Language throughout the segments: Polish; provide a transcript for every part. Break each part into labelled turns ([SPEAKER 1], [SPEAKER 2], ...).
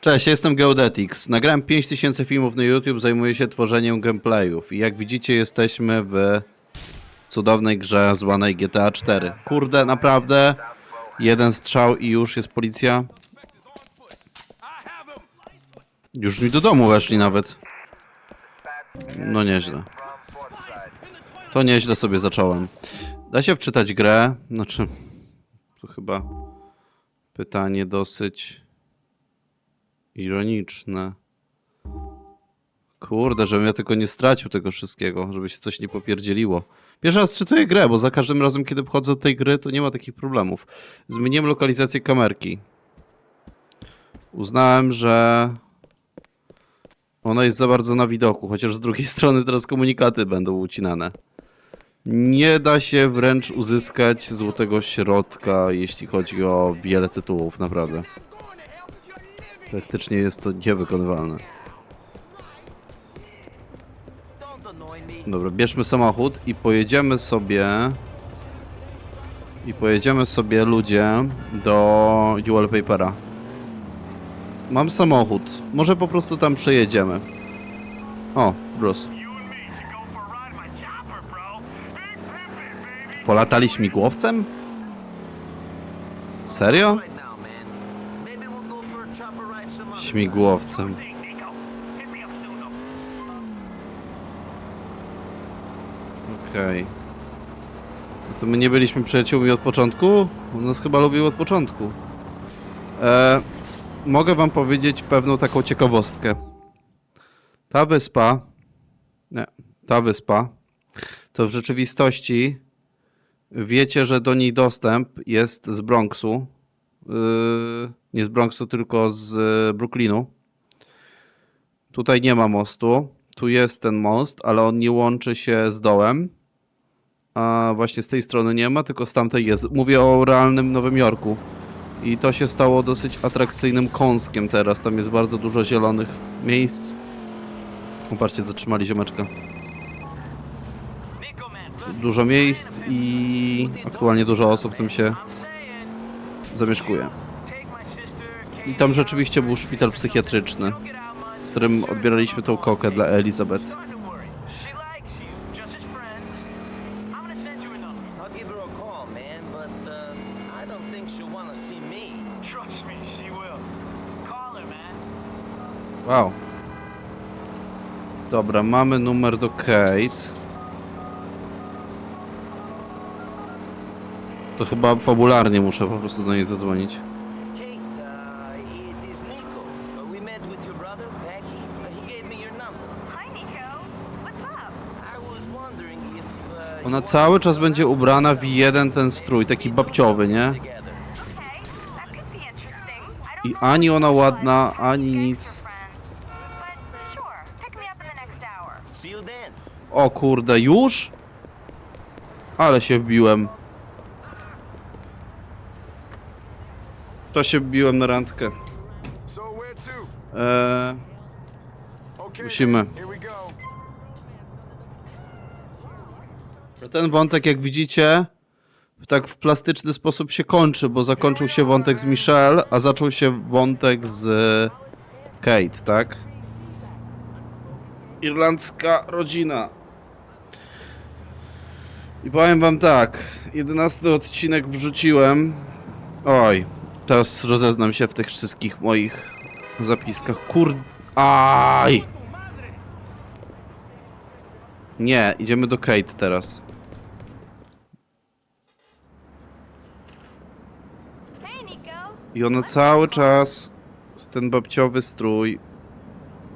[SPEAKER 1] Cześć, jestem Geodetics. Nagrałem 5000 filmów na YouTube, zajmuję się tworzeniem gameplayów. I jak widzicie, jesteśmy w cudownej grze zwanej GTA 4. Kurde, naprawdę? Jeden strzał i już jest policja? Już mi do domu weszli nawet. No nieźle. To nieźle sobie zacząłem. Da się wczytać grę? Znaczy, to chyba pytanie dosyć ironiczne. Kurde, żebym ja tylko nie stracił tego wszystkiego, żeby się coś nie popierdzieliło. Pierwszy raz czytuję grę, bo za każdym razem, kiedy wchodzę do tej gry, to nie ma takich problemów. Zmieniłem lokalizację kamerki. Uznałem, że ona jest za bardzo na widoku, chociaż z drugiej strony teraz komunikaty będą ucinane. Nie da się wręcz uzyskać złotego środka, jeśli chodzi o wiele tytułów, naprawdę. Praktycznie jest to niewykonywalne. Dobra, bierzmy samochód i pojedziemy sobie... I pojedziemy sobie, ludzie, do UL Papera. Mam samochód. Może po prostu tam przejedziemy. O, Bruce. Polatali śmigłowcem? Serio? Śmigłowcem. Okej. No To my nie byliśmy przyjaciółmi od początku? On nas chyba lubił od początku. E, mogę wam powiedzieć pewną taką ciekawostkę. Ta wyspa... Nie, ta wyspa to w rzeczywistości wiecie, że do niej dostęp jest z Bronxu. Yy, nie z Bronxu, tylko z y, Brooklynu. Tutaj nie ma mostu. Tu jest ten most, ale on nie łączy się z dołem. A właśnie z tej strony nie ma, tylko z tamtej jest. Mówię o realnym Nowym Jorku. I to się stało dosyć atrakcyjnym kąskiem teraz. Tam jest bardzo dużo zielonych miejsc. Popatrzcie, zatrzymali ziomeczka. Dużo miejsc i aktualnie dużo osób tym się zamieszkuje. I tam rzeczywiście był szpital psychiatryczny, w którym odbieraliśmy tą kokę dla Elizabeth. Wow. Dobra, mamy numer do Kate. To chyba fabularnie muszę po prostu do niej zadzwonić.
[SPEAKER 2] Kate, uh, it is Nico. Uh, we met with your brother, Becky. Uh, he gave me your number.
[SPEAKER 3] Hi, Nico. What's up?
[SPEAKER 2] I was wondering if uh,
[SPEAKER 1] Ona cały czas będzie ubrana w jeden ten strój, taki babciowy, nie?
[SPEAKER 3] I
[SPEAKER 1] ani ona ładna, ani nic. O kurde, już? Ale się wbiłem. To się wbiłem na randkę. Eee. Musimy. Ten wątek, jak widzicie, tak w plastyczny sposób się kończy, bo zakończył się wątek z Michelle, a zaczął się wątek z Kate, tak? Irlandzka rodzina. I powiem wam tak, jedenasty odcinek wrzuciłem. Oj, teraz rozeznam się w tych wszystkich moich zapiskach. Kur... Aj! Nie, idziemy do Kate teraz.
[SPEAKER 3] Hey, Nico.
[SPEAKER 1] I ona cały czas w ten babciowy strój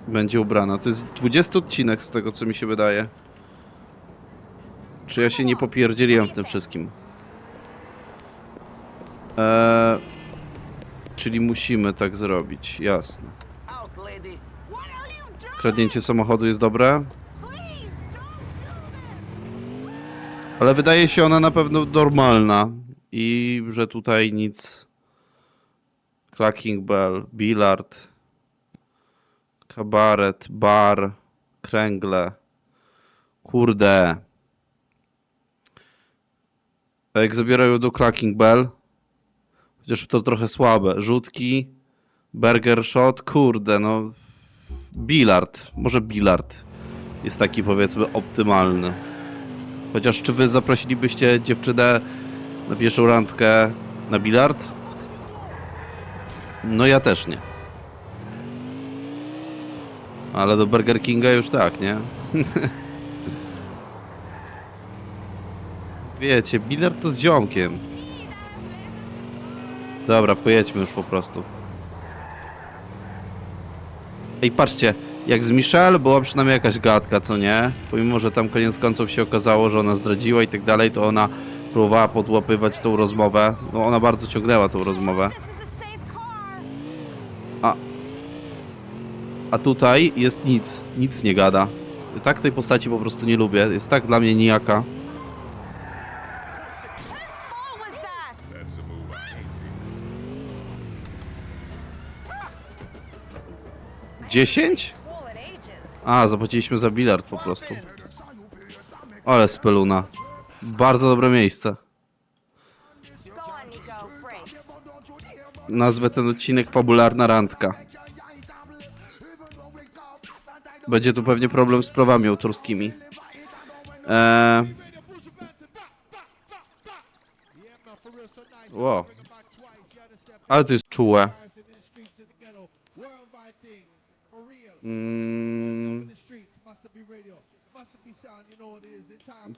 [SPEAKER 1] będzie ubrana. To jest 20 odcinek z tego, co mi się wydaje. Czy ja się nie popierdzieliłem w tym wszystkim? Eee, czyli musimy tak zrobić, jasne. Kradnięcie samochodu jest dobre, ale wydaje się ona na pewno normalna i że tutaj nic. Clacking Bell, Billard, kabaret, bar, kręgle. Kurde. A jak zabierają do Clacking Bell, chociaż to trochę słabe, rzutki, Burger shot, kurde, no. Bilard, może bilard jest taki powiedzmy optymalny. Chociaż czy wy zaprosilibyście dziewczynę na pierwszą randkę na bilard? No ja też nie. Ale do Burger Kinga już tak, nie? Wiecie, bilard to z ziomkiem. Dobra, pojedźmy już po prostu. Ej, patrzcie, jak z Michelle była przynajmniej jakaś gadka, co nie? Pomimo, że tam koniec końców się okazało, że ona zdradziła i tak dalej, to ona próbowała podłapywać tą rozmowę. No ona bardzo ciągnęła tą rozmowę.
[SPEAKER 3] A.
[SPEAKER 1] A, tutaj jest nic, nic nie gada. Tak tej postaci po prostu nie lubię, jest tak dla mnie nijaka.
[SPEAKER 3] Whose fault was that?
[SPEAKER 4] That's a move I ain't seen.
[SPEAKER 1] 10?
[SPEAKER 3] Cool at ages.
[SPEAKER 1] A, zapłaciliśmy za bilard po prostu. Ale speluna. Bardzo dobre miejsce. Nazwę ten odcinek Fabularna Randka. Będzie tu pewnie problem z prawami autorskimi. Eee... Wow. Ale to jest czułe. Mm,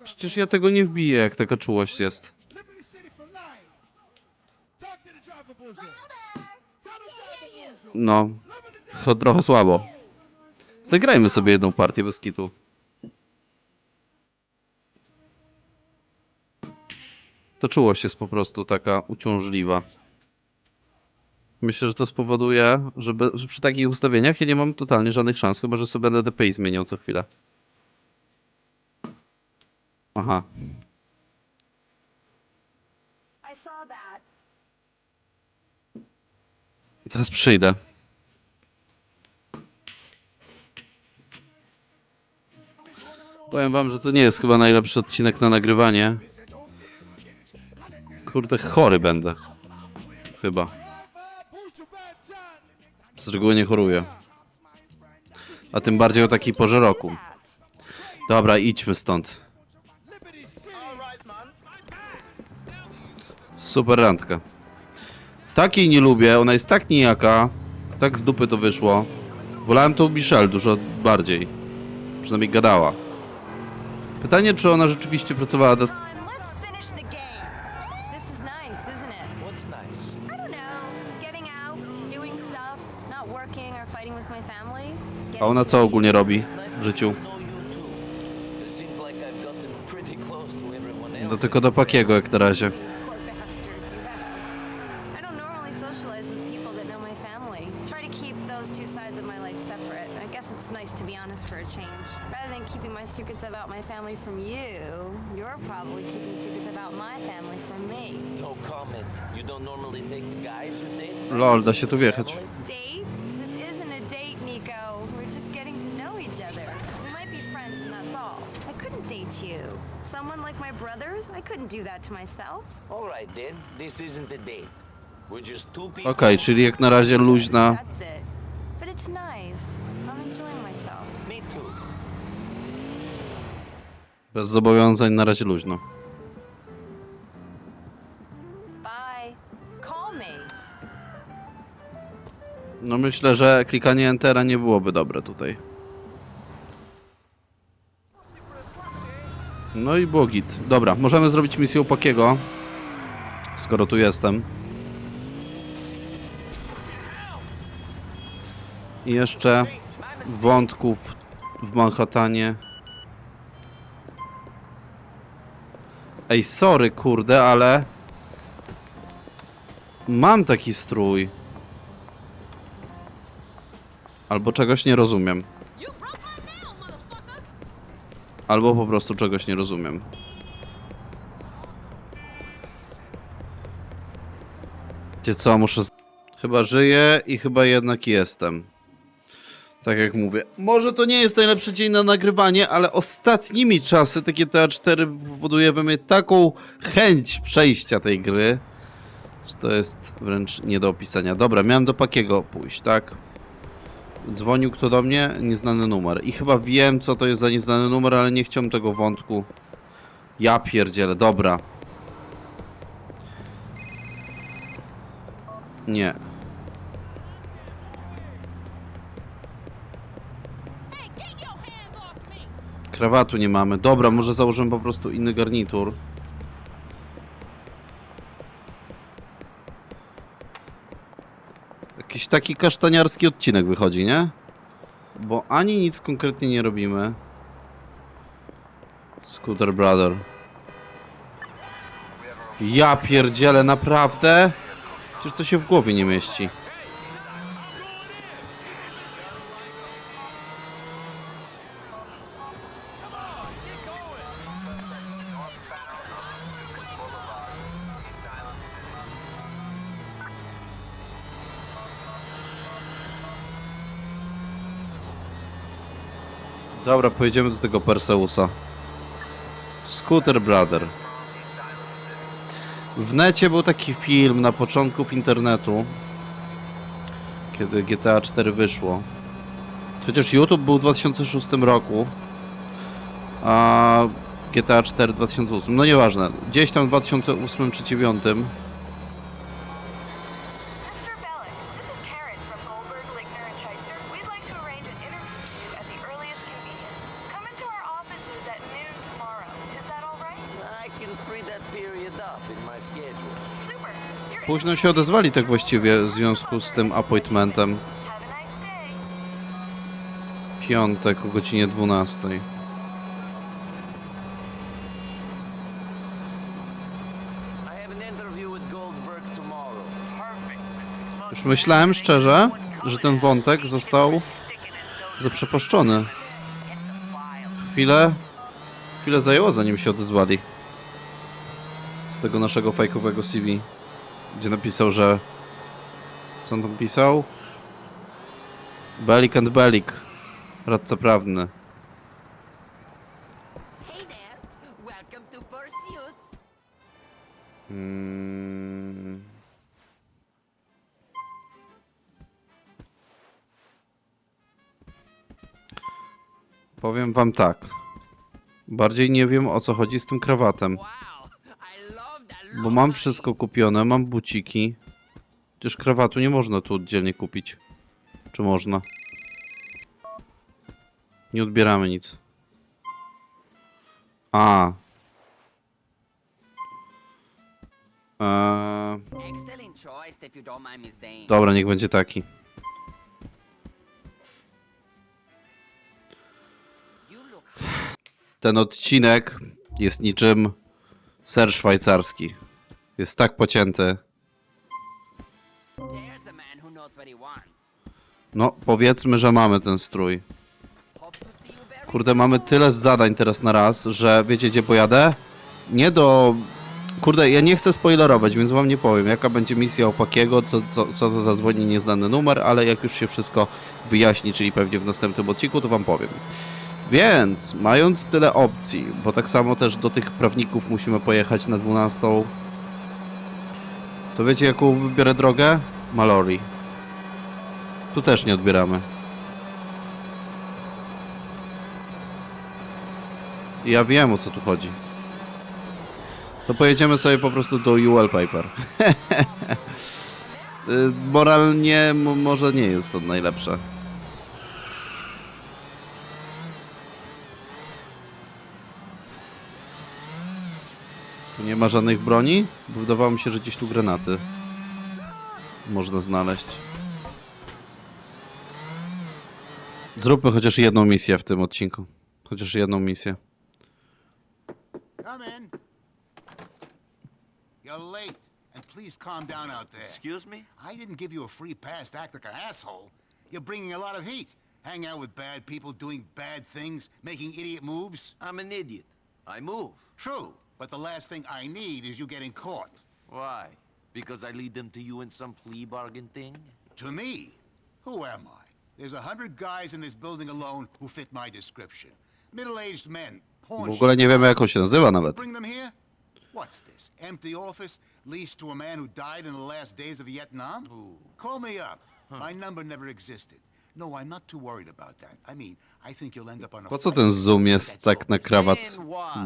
[SPEAKER 1] przecież ja tego nie wbiję, jak taka czułość jest. No, to trochę słabo. Zagrajmy sobie jedną partię bez kitu. To czułość jest po prostu taka uciążliwa. Myślę, że to spowoduje, że przy takich ustawieniach ja nie mam totalnie żadnych szans, chyba że sobie będę DPI zmieniał co chwilę. Aha.
[SPEAKER 3] I.
[SPEAKER 1] Teraz przyjdę. Powiem wam, że to nie jest chyba najlepszy odcinek na nagrywanie. Kurde, chory będę. Chyba. Z reguły nie choruję. A tym bardziej o takiej porze roku. Dobra, idźmy stąd. Super randka. Takiej nie lubię, ona jest tak nijaka. Tak z dupy to wyszło. Wolałem tą Michelle dużo bardziej. Przynajmniej gadała. Pytanie, czy ona rzeczywiście pracowała. A ona co ogólnie robi w życiu? No tylko do Pakiego jak na razie.
[SPEAKER 3] Socialize with people that know my family. Try to keep those two sides of my life separate. I guess it's nice to be honest for a change. Rather than keeping my secrets about my family from you, you're probably keeping secrets about my family from me.
[SPEAKER 2] No comment. You don't normally take the guys you date?
[SPEAKER 1] Lol, da się tu wjechać.
[SPEAKER 3] Date? This isn't a date, Nico. We're just getting to know each other. We might be friends and that's all. I couldn't date you. Someone like my brothers? I couldn't do that to myself.
[SPEAKER 2] All right then. This isn't a date.
[SPEAKER 1] Okej, czyli jak na razie luźna. Bez zobowiązań na razie luźno. No myślę, że klikanie Entera nie byłoby dobre tutaj. No i było git. Dobra, możemy zrobić misję u Pakiego. Skoro tu jestem. I jeszcze wątków w Manhattanie. Ej, sorry, kurde, ale... Mam taki strój. Albo czegoś nie rozumiem. Albo po prostu czegoś nie rozumiem. Wiecie co, muszę... Chyba żyję i chyba jednak jestem. Tak jak mówię. Może to nie jest najlepszy dzień na nagrywanie, ale ostatnimi czasy takie TA 4 powoduje we mnie taką chęć przejścia tej gry, Że To jest wręcz nie do opisania. Dobra, miałem do Pakiego pójść, tak? Dzwonił kto do mnie? Nieznany numer. I chyba wiem, co to jest za nieznany numer, ale nie chciałem tego wątku. Ja pierdzielę, dobra. Nie. Krawatu nie mamy. Dobra, może założymy po prostu inny garnitur. Jakiś taki kasztaniarski odcinek wychodzi, nie? Bo ani nic konkretnie nie robimy. Scooter Brother. Ja pierdzielę, naprawdę? Przecież to się w głowie nie mieści. Dobra, pojedziemy do tego Perseusa. Scooter Brother. W necie był taki film na początków internetu, kiedy GTA 4 wyszło. Chociaż YouTube był w 2006 roku, a GTA 4 w 2008. No nieważne, gdzieś tam w 2008 czy 2009
[SPEAKER 5] Mr. Bellick, this is Karen from Goldberg, Lickner, and Shyster. We'd like to arrange an interview with you at the earliest convenience. Come into our offices at noon tomorrow. Is that all right?
[SPEAKER 2] I can free that period up in my schedule.
[SPEAKER 5] Super. Your
[SPEAKER 1] Późno się odezwali tak właściwie w związku z tym appointmentem. Piątek o godzinie 12.
[SPEAKER 2] I have an interview with Goldberg tomorrow.
[SPEAKER 1] Już myślałem szczerze, że ten wątek został zaprzeposzczony. Chwilę, chwilę zajęło zanim się odezwali. Z tego naszego fajkowego CV. Gdzie napisał, że... Co on tam pisał? Belik and Belik. Radca prawny.
[SPEAKER 6] Hey there, welcome to Perseus.
[SPEAKER 1] Mm. Powiem wam tak. Bardziej nie wiem o co chodzi z tym krawatem. Bo mam wszystko kupione, mam buciki. Przecież krawatu nie można tu oddzielnie kupić. Czy można? Nie odbieramy nic. A. Eee, dobra, niech będzie taki. Ten odcinek jest niczym ser szwajcarski. Jest tak pocięty. No, powiedzmy, że mamy ten strój. Kurde, mamy tyle zadań teraz na raz, że wiecie gdzie pojadę? Nie do... Kurde, ja nie chcę spoilerować, więc wam nie powiem, jaka będzie misja Opakiego, co, co, co to za dzwoni nieznany numer, ale jak już się wszystko wyjaśni, czyli pewnie w następnym odcinku, to wam powiem. Więc, mając tyle opcji, bo tak samo też do tych prawników musimy pojechać na 12, to wiecie jaką wybiorę drogę? Mallory. Tu też nie odbieramy. Ja wiem o co tu chodzi. To pojedziemy sobie po prostu do UL Paper. Y, Moralnie może nie jest to najlepsze. Nie ma żadnych broni? Bo wydawało mi się, że gdzieś tu granaty można znaleźć. Zróbmy chociaż jedną misję w tym odcinku. Chociaż jedną misję.
[SPEAKER 7] Come in. You're late, and please calm down out there.
[SPEAKER 2] Excuse me?
[SPEAKER 7] I didn't give you a free pass to act like an asshole. You're bringing a lot of heat. Hang out with bad people, doing bad things, making idiot moves.
[SPEAKER 2] I'm an idiot. I move.
[SPEAKER 7] True, but the last thing I need is you getting caught.
[SPEAKER 2] Why? Because I lead them to you in some plea bargain thing?
[SPEAKER 7] To me, who am I? There's a hundred guys in this building alone who fit my description. Middle-aged men, porn
[SPEAKER 1] W ogóle nie wiemy jak on się nazywa nawet.
[SPEAKER 7] Bring them here? What's this? Empty office leased to a man who died in the last days of Vietnam? Call me up. My number never existed. No, I'm not too worried about that. I mean, I think you'll end up on a
[SPEAKER 1] Po co ten zoom jest tak na krawat?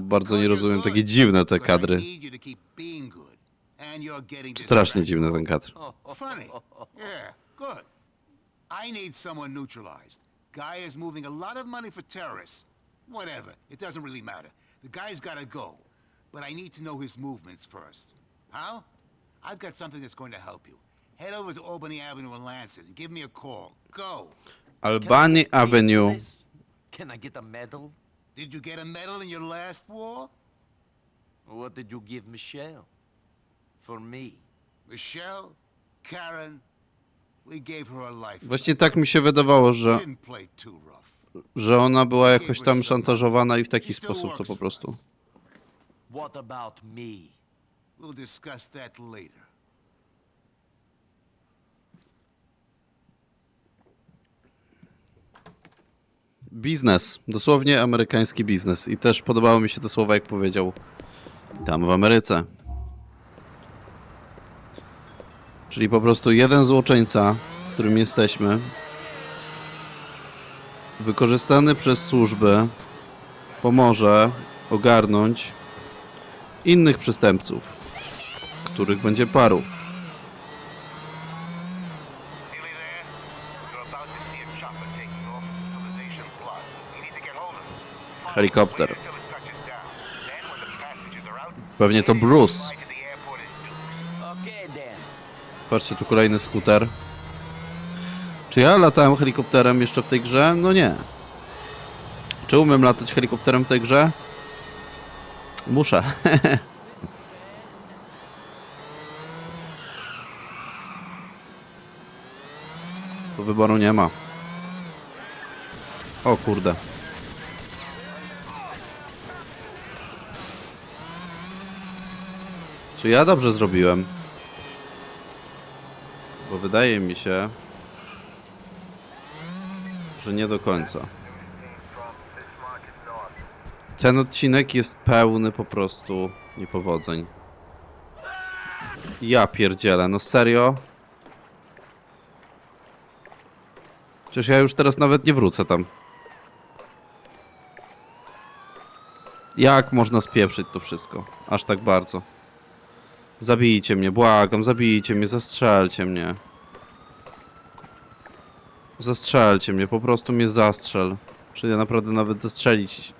[SPEAKER 1] Bardzo nie rozumiem, takie dziwne te kadry. Strasznie dziwny ten kadr.
[SPEAKER 7] Funny. Yeah, good. I need someone neutralized. Guy is moving a lot of money for terrorists. Whatever. It doesn't really matter. The guy's gotta go. But I need to know his movements first. How? I've got something that's going to help you. Head over to Albany Avenue in Lansing and give me a call. Go.
[SPEAKER 1] Albany Avenue.
[SPEAKER 2] Can I get a medal?
[SPEAKER 7] Did you get a medal in your last war?
[SPEAKER 2] What did you give Michelle? For me.
[SPEAKER 7] Michelle? Karen? We gave her a life.
[SPEAKER 1] Właśnie tak mi się wydawało, że,
[SPEAKER 7] Didn't play too rough.
[SPEAKER 1] że ona była jakoś tam szantażowana i w taki sposób to po prostu.
[SPEAKER 2] What about me?
[SPEAKER 7] We'll discuss that later.
[SPEAKER 1] Biznes, dosłownie amerykański biznes. I też podobało mi się te słowa, jak powiedział tam w Ameryce. Czyli po prostu jeden złoczyńca, którym jesteśmy, wykorzystany przez służby, pomoże ogarnąć innych przestępców, których będzie paru.
[SPEAKER 8] Nearly there? You're about to see a chopper taking off with civilization blood. We need to get hold of it. Follow
[SPEAKER 1] Helikopter.
[SPEAKER 8] it until it touches down. Then, when the passengers are out,
[SPEAKER 1] Pewnie to Bruce.
[SPEAKER 8] fly to the airport as Dukes.
[SPEAKER 2] Okay then.
[SPEAKER 1] Patrzcie, tu kolejny skuter. Czy ja latałem helikopterem jeszcze w tej grze? No nie. Czy umiem latać helikopterem w tej grze? Muszę. Tu wyboru nie ma. O kurde. Czy ja dobrze zrobiłem? Bo wydaje mi się, że nie do końca. Ten odcinek jest pełny po prostu niepowodzeń. Ja pierdzielę, no serio? Przecież ja już teraz nawet nie wrócę tam. Jak można spieprzyć to wszystko? Aż tak bardzo. Zabijcie mnie, błagam, zabijcie mnie, zastrzelcie mnie. Zastrzelcie mnie, po prostu mnie zastrzel. Czy ja naprawdę nawet zastrzelić.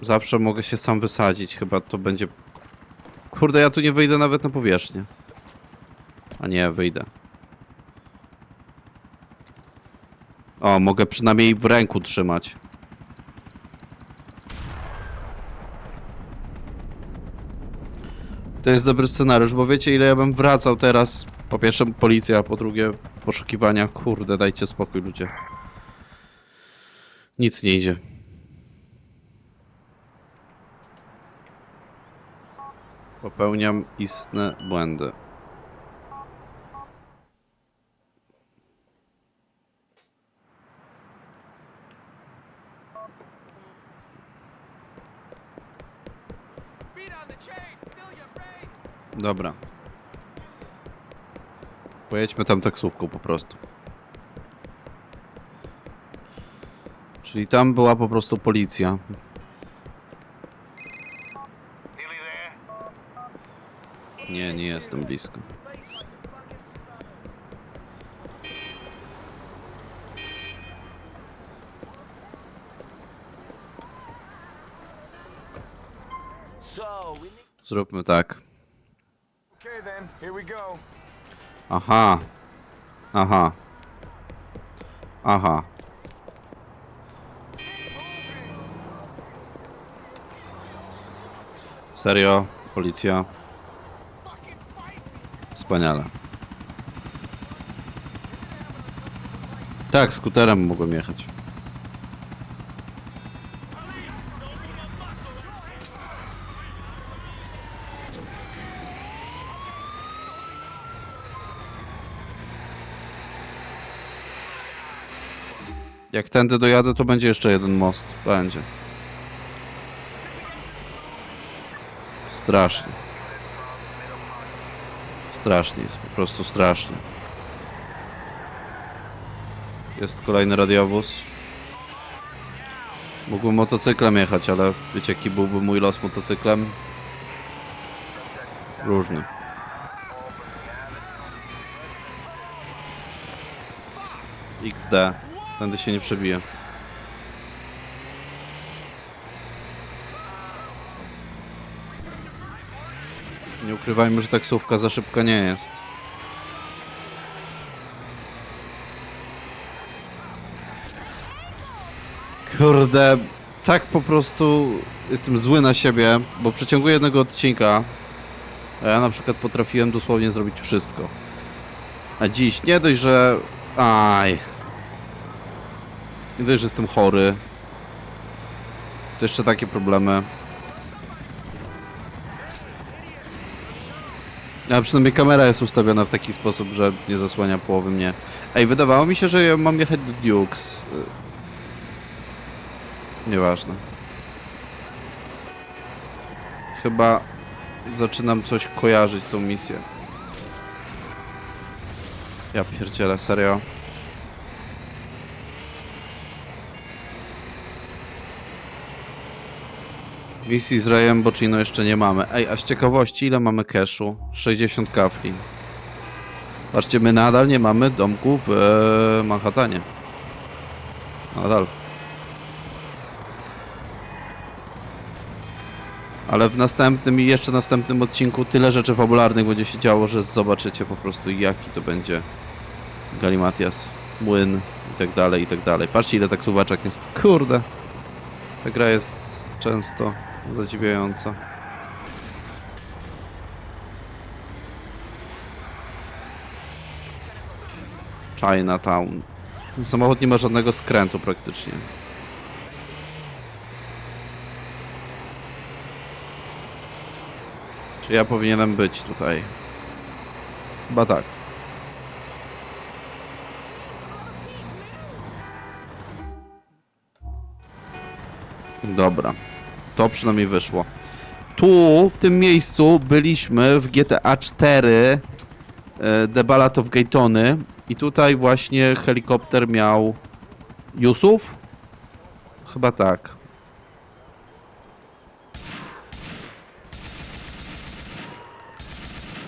[SPEAKER 1] Zawsze mogę się sam wysadzić, chyba to będzie... Kurde, ja tu nie wyjdę nawet na powierzchnię. A nie, wyjdę. O, mogę przynajmniej w ręku trzymać. To jest dobry scenariusz, bo wiecie ile ja bym wracał teraz. Po pierwsze policja, po drugie poszukiwania. Kurde, dajcie spokój ludzie. Nic nie idzie. Popełniam istne błędy. Dobra. Pojedźmy tam taksówką po prostu. Czyli tam była po prostu policja. Nie, nie jestem blisko. Zróbmy tak.
[SPEAKER 4] Here we go.
[SPEAKER 1] Aha. Aha. Aha. Serio? Policja? Wspaniale. Tak, skuterem mogłem jechać. Jak tędy dojadę, to będzie jeszcze jeden most. Będzie. Strasznie. Strasznie jest, po prostu strasznie. Jest kolejny radiowóz. Mógłbym motocyklem jechać, ale wiecie jaki byłby mój los motocyklem? Różny. XD. Tędy się nie przebije. Nie ukrywajmy, że taksówka za szybka nie jest. Kurde, tak po prostu jestem zły na siebie, bo w przeciągu jednego odcinka a ja na przykład potrafiłem dosłownie zrobić wszystko. A dziś nie dość, że... Aj. Nie dość, że jestem chory. To jeszcze takie problemy. A przynajmniej kamera jest ustawiona w taki sposób, że nie zasłania połowy mnie. Ej, wydawało mi się, że ja mam jechać do Dukes. Y, Nieważne. Chyba zaczynam coś kojarzyć tą misję. Ja pierdzielę, serio. Misji z Rayem Boccino jeszcze nie mamy. Ej, a z ciekawości ile mamy cashu? 60 kafli. Patrzcie, my nadal nie mamy domku w e, Manhattanie. Nadal. Ale w następnym i jeszcze następnym odcinku tyle rzeczy fabularnych będzie się działo, że zobaczycie po prostu jaki to będzie Galimatias, młyn i tak dalej, i tak dalej. Patrzcie ile taksóweczek jest. Kurde. Ta gra jest często zadziwiająca. Chinatown. Ten samochód nie ma żadnego skrętu praktycznie. Czy ja powinienem być tutaj? Chyba tak. Dobra. To przynajmniej wyszło. Tu, w tym miejscu, byliśmy w GTA 4 e, The Ballad of Gatony i tutaj właśnie helikopter miał Yusuf? Chyba tak.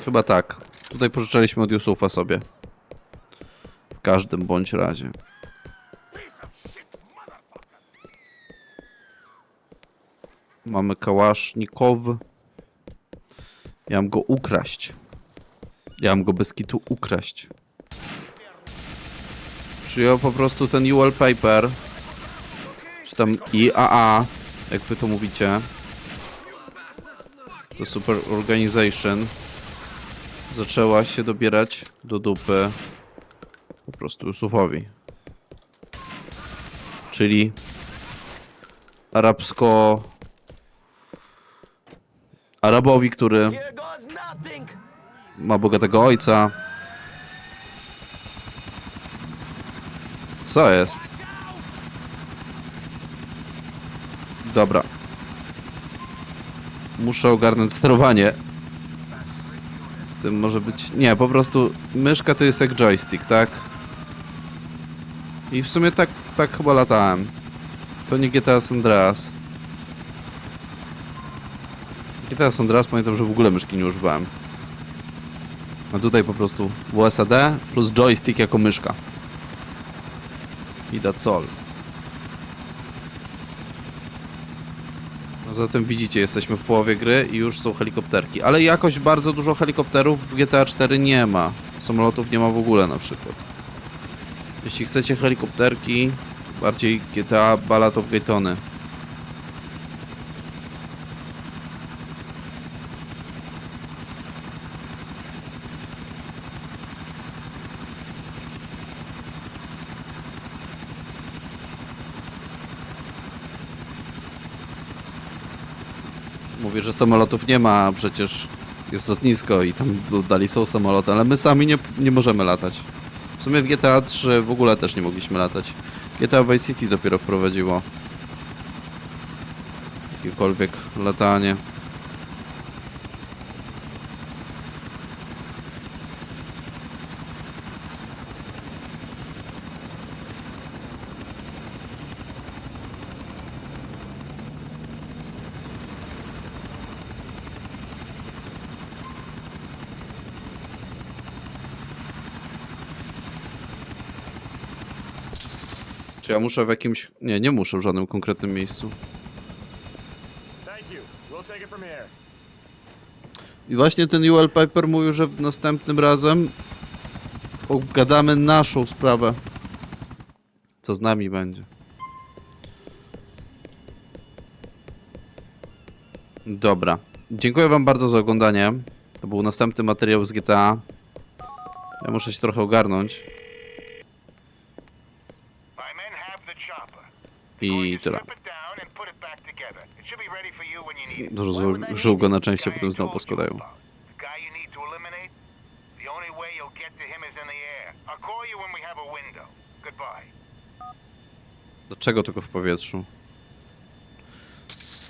[SPEAKER 1] Chyba tak. Tutaj pożyczaliśmy od Yusufa sobie. W każdym bądź razie. Mamy kałasznikow. Ja mam go ukraść. Ja mam go bez kitu ukraść. Przyjął po prostu ten UL paper. Czy tam IAA, jak wy to mówicie. To super organization. Zaczęła się dobierać do dupy po prostu Yusufowi. Czyli arabsko Arabowi, który ma bogatego ojca. Co jest? Dobra. Muszę ogarnąć sterowanie. Z tym może być... Nie, po prostu myszka to jest jak joystick, tak? I w sumie tak, tak chyba latałem. To nie GTA San Andreas. GTA San Andreas pamiętam, że w ogóle myszki nie używałem. A tutaj po prostu WSAD plus joystick jako myszka. I that's all. No zatem widzicie, jesteśmy w połowie gry i już są helikopterki. Ale jakoś bardzo dużo helikopterów w GTA 4 nie ma. Samolotów nie ma w ogóle na przykład. Jeśli chcecie helikopterki, bardziej GTA Ballad of. Mówię, że samolotów nie ma, a przecież jest lotnisko i tam dalej są samoloty, ale my sami nie, nie możemy latać. W sumie w GTA 3 w ogóle też nie mogliśmy latać. GTA Vice City dopiero wprowadziło jakiekolwiek latanie. Ja muszę w jakimś... Nie, nie muszę w żadnym konkretnym miejscu. I właśnie ten UL Piper mówił, że w następnym razem obgadamy naszą sprawę. Co z nami będzie. Dobra. Dziękuję wam bardzo za oglądanie. To był następny materiał z GTA. Ja muszę się trochę ogarnąć.
[SPEAKER 8] My men have the chopper.
[SPEAKER 1] I tyle.
[SPEAKER 8] Strip it down and put it back together. It should be ready for you when you need it.
[SPEAKER 1] Rozrzuł go na części, potem
[SPEAKER 8] I
[SPEAKER 1] znowu poskładają. Dlaczego tylko w powietrzu?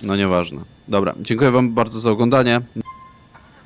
[SPEAKER 1] No nieważne. Dobra, dziękuję wam bardzo za oglądanie.